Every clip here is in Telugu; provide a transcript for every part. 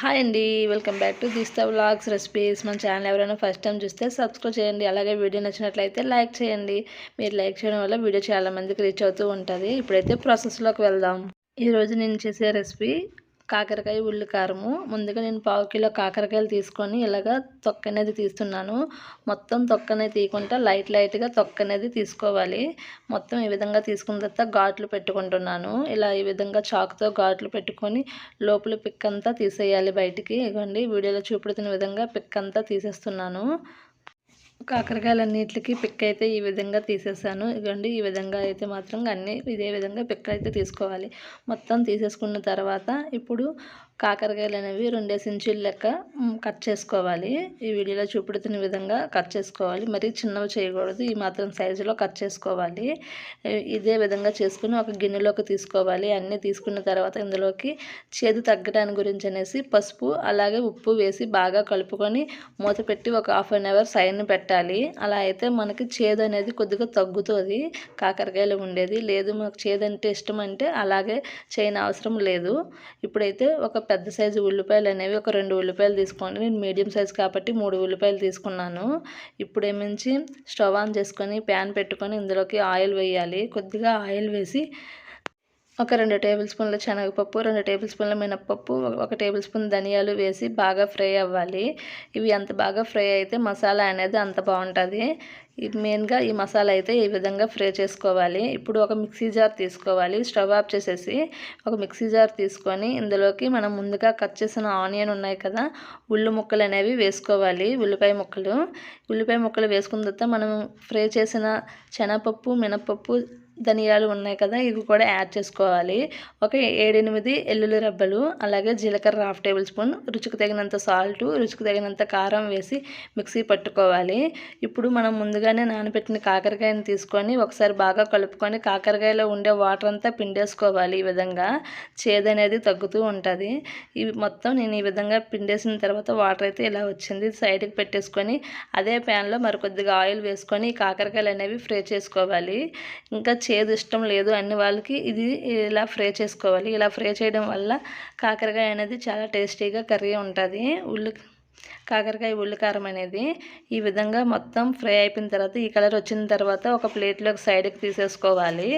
హాయ్ అండి వెల్కమ్ బ్యాక్ టు దిస్తా వ్లాగ్స్ రెసిపీస్. మన ఛానల్ ఎవరైనా ఫస్ట్ టైం చూస్తే సబ్స్క్రైబ్ చేయండి అలాగే వీడియో నచ్చినట్లయితే లైక్ చేయండి. మీరు లైక్ చేయడం వల్ల వీడియో చాలా మందికి రీచ్ అవుతూ ఉంటుంది. ఇప్పుడైతే ప్రాసెస్లోకి వెళ్దాం. ఈరోజు నేను చేసే రెసిపీ కాకరకాయ ఉల్లి కారము. ముందుగా నేను పావు కిలో కాకరకాయలు తీసుకొని ఇలాగ తొక్క అనేది తీస్తున్నాను. మొత్తం తొక్క అనేది తీయకుండా లైట్ లైట్గా తొక్క అనేది తీసుకోవాలి. మొత్తం ఈ విధంగా తీసుకున్న తర్వాత ఘాట్లు పెట్టుకుంటున్నాను. ఇలా ఈ విధంగా చాకుతో ఘాట్లు పెట్టుకొని లోపల పిక్ అంతా తీసేయాలి బయటికి. ఇవ్వండి వీడియోలో చూపెడుతున్న విధంగా పిక్ అంతా తీసేస్తున్నాను. కాకరకాయలన్నిటికి పిక్ అయితే ఈ విధంగా తీసేసాను. ఇదిగోండి ఈ విధంగా అయితే మాత్రం అన్నీ ఇదే విధంగా పిక్ అయితే తీసుకోవాలి. మొత్తం తీసేసుకున్న తర్వాత ఇప్పుడు కాకరకాయలు అనేవి రెండేసి ఇంచుల లెక్క కట్ చేసుకోవాలి. ఈ వీడియోలో చూపెడుతున్న విధంగా కట్ చేసుకోవాలి. మరి చిన్నవి చేయకూడదు. ఈ మాత్రం సైజులో కట్ చేసుకోవాలి. ఇదే విధంగా చేసుకుని ఒక గిన్నెలోకి తీసుకోవాలి. అన్నీ తీసుకున్న తర్వాత ఇందులోకి చేదు తగ్గడానికి గురించి అనేసి పసుపు అలాగే ఉప్పు వేసి బాగా కలుపుకొని మూత పెట్టి ఒక హాఫ్ అన్ అవర్ సైడ్ని పెట్టాలి. అలా అయితే మనకి చేదు అనేది కొద్దిగా తగ్గుతుంది. కాకరకాయలు ఉండేది. లేదు మాకు చేదు అంటే ఇష్టం అంటే అలాగే చేయని అవసరం లేదు. ఇప్పుడైతే ఒక పెద్ద సైజు ఉల్లిపాయలు అనేవి ఒక రెండు ఉల్లిపాయలు తీసుకోండి నేను మీడియం సైజు కాబట్టి మూడు ఉల్లిపాయలు తీసుకున్నాను. ఇప్పుడు ఏమించి స్టవ్ ఆన్ చేసుకొని ప్యాన్ పెట్టుకొని ఇందులోకి ఆయిల్ వేయాలి. కొద్దిగా ఆయిల్ వేసి ఒక రెండు టేబుల్ స్పూన్ల శనగపప్పు రెండు టేబుల్ స్పూన్ల మినప్పప్పు ఒక టేబుల్ స్పూన్ ధనియాలు వేసి బాగా ఫ్రై అవ్వాలి. ఇవి అంత బాగా ఫ్రై అయితే మసాలా అనేది అంత బాగుంటుంది. మెయిన్గా ఈ మసాలా అయితే ఈ విధంగా ఫ్రై చేసుకోవాలి. ఇప్పుడు ఒక మిక్సీ జార్ తీసుకోవాలి. స్టవ్ ఆఫ్ చేసేసి ఒక మిక్సీ జార్ తీసుకొని ఇందులోకి మనం ముందుగా కట్ చేసిన ఆనియన్ ఉన్నాయి కదా ఉల్లి ముక్కలు అనేవి వేసుకోవాలి. ఉల్లిపాయ ముక్కలు. ఉల్లిపాయ ముక్కలు వేసుకున్న తర్వాత మనం ఫ్రై చేసిన శనగపప్పు మినపప్పు ధనియాలు ఉన్నాయి కదా ఇవి కూడా యాడ్ చేసుకోవాలి. ఒక ఏడెనిమిది ఎల్లుల్లి రబ్బలు అలాగే జీలకర్ర హాఫ్ టేబుల్ స్పూన్ రుచికి తగినంత సాల్ట్ రుచికి తగినంత కారం వేసి మిక్సీ పట్టుకోవాలి. ఇప్పుడు మనం ముందుగానే నానబెట్టిన కాకరకాయని తీసుకొని ఒకసారి బాగా కలుపుకొని కాకరకాయలో ఉండే వాటర్ అంతా పిండేసుకోవాలి ఈ విధంగా. చేదు అనేది తగ్గుతూ ఉంటుంది. ఇవి మొత్తం నేను ఈ విధంగా పిండేసిన తర్వాత వాటర్ అయితే ఇలా వచ్చింది. సైడ్కి పెట్టేసుకొని అదే ప్యాన్లో మరి కొద్దిగా ఆయిల్ వేసుకొని కాకరకాయలు అనేవి ఫ్రై చేసుకోవాలి. ఇంకా చేదు ఇష్టం లేదు. అన్ని వాళ్ళకి ఇది ఇలా ఫ్రై చేసుకోవాలి. ఇలా ఫ్రై చేయడం వల్ల కాకరకాయ అనేది చాలా టేస్టీగా కర్రీ ఉంటుంది. ఉల్లి కాకరకాయ ఉల్లికారం అనేది ఈ విధంగా మొత్తం ఫ్రై అయిపోయిన తర్వాత ఈ కలర్ వచ్చిన తర్వాత ఒక ప్లేట్లోకి సైడ్కి తీసేసుకోవాలి.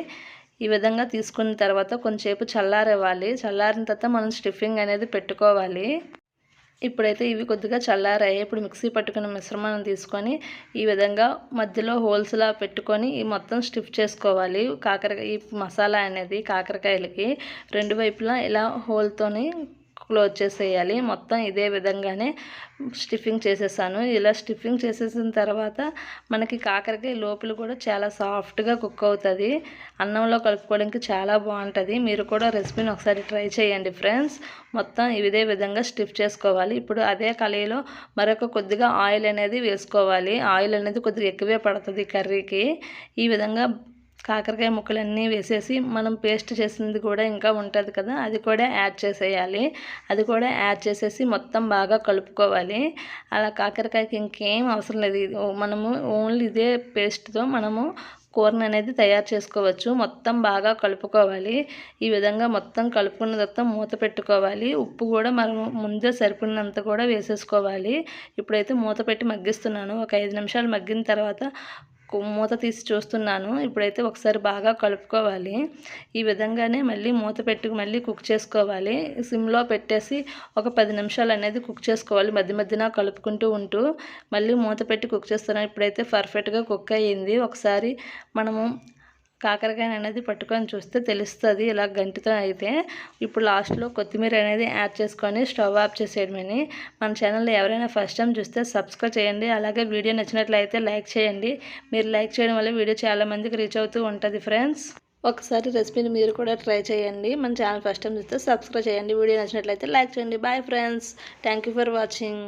ఈ విధంగా తీసుకున్న తర్వాత కొంచెంసేపు చల్లారివ్వాలి. చల్లారిన తర్వాత మనం స్టిఫింగ్ అనేది పెట్టుకోవాలి. ఇప్పుడైతే ఇవి కొద్దిగా చల్లారాయి ఇప్పుడు మిక్సీ పట్టుకున్న మిశ్రమాన్ని తీసుకొని ఈ విధంగా మధ్యలో హోల్స్లా పెట్టుకొని ఈ మొత్తం స్టిఫ్ చేసుకోవాలి. కాకరకాయ ఈ మసాలా అనేది కాకరకాయలకి రెండు వైపులా ఇలా హోల్తోని క్లోజ్ చేసేయాలి మొత్తం ఇదే విధంగానే స్టిఫింగ్ చేసేసాను. ఇలా స్టిఫింగ్ చేసేసిన తర్వాత మనకి కాకరకాయ లోపల కూడా చాలా సాఫ్ట్గా కుక్ అవుతుంది. అన్నంలో కలుపుకోవడానికి చాలా బాగుంటుంది. మీరు కూడా రెసిపీని ఒకసారి ట్రై చేయండి ఫ్రెండ్స్. మొత్తం ఇదే విధంగా స్టిఫ్ చేసుకోవాలి. ఇప్పుడు అదే కళాయిలో మరొక కొద్దిగా ఆయిల్ అనేది వేసుకోవాలి. ఆయిల్ అనేది కొద్దిగా ఎక్కువే పడుతుంది కర్రీకి. ఈ విధంగా కాకరకాయ ముక్కలన్నీ వేసేసి మనం పేస్ట్ చేసింది కూడా ఇంకా ఉంటుంది కదా అది కూడా యాడ్ చేసేయాలి. అది కూడా యాడ్ చేసేసి మొత్తం బాగా కలుపుకోవాలి. అలా కాకరకాయకి ఇంకేం అవసరం లేదు. మనము ఓన్లీ ఇదే పేస్ట్తో మనము కూరని అనేది తయారు చేసుకోవచ్చు. మొత్తం బాగా కలుపుకోవాలి. ఈ విధంగా మొత్తం కలుపుకున్న తర్వాత మూత పెట్టుకోవాలి. ఉప్పు కూడా మనం ముందే సరిపడినంత కూడా వేసేసుకోవాలి. ఇప్పుడైతే మూత పెట్టి మగ్గిస్తున్నాను. ఒక ఐదు నిమిషాలు మగ్గిన తర్వాత మూత తీసి చూస్తున్నాను. ఇప్పుడైతే ఒకసారి బాగా కలుపుకోవాలి. ఈ విధంగానే మళ్ళీ మూత పెట్టి మళ్ళీ కుక్ చేసుకోవాలి. సిమ్లో పెట్టేసి ఒక పది నిమిషాలు అనేది కుక్ చేసుకోవాలి. మధ్య మధ్యన కలుపుకుంటూ ఉంటూ మళ్ళీ మూత పెట్టి కుక్ చేస్తున్నాను. ఇప్పుడైతే పర్ఫెక్ట్గా కుక్ అయ్యింది. ఒకసారి మనము కాకరకాయ అనేది పట్టుకొని చూస్తే తెలుస్తుంది ఇలా గంటితో అయితే. ఇప్పుడు లాస్ట్లో కొత్తిమీర అనేది యాడ్ చేసుకొని స్టవ్ ఆఫ్ చేసేయడమని. మన ఛానల్లో ఎవరైనా ఫస్ట్ టైం చూస్తే సబ్స్క్రైబ్ చేయండి. అలాగే వీడియో నచ్చినట్లయితే లైక్ చేయండి. మీరు లైక్ చేయడం వల్ల వీడియో చాలామందికి రీచ్ అవుతూ ఉంటుంది ఫ్రెండ్స్. ఒకసారి రెసిపీని మీరు కూడా ట్రై చేయండి. మన ఛానల్ ఫస్ట్ టైం చూస్తే సబ్స్క్రైబ్ చేయండి. వీడియో నచ్చినట్లయితే లైక్ చేయండి. Bye friends. Thank for watching.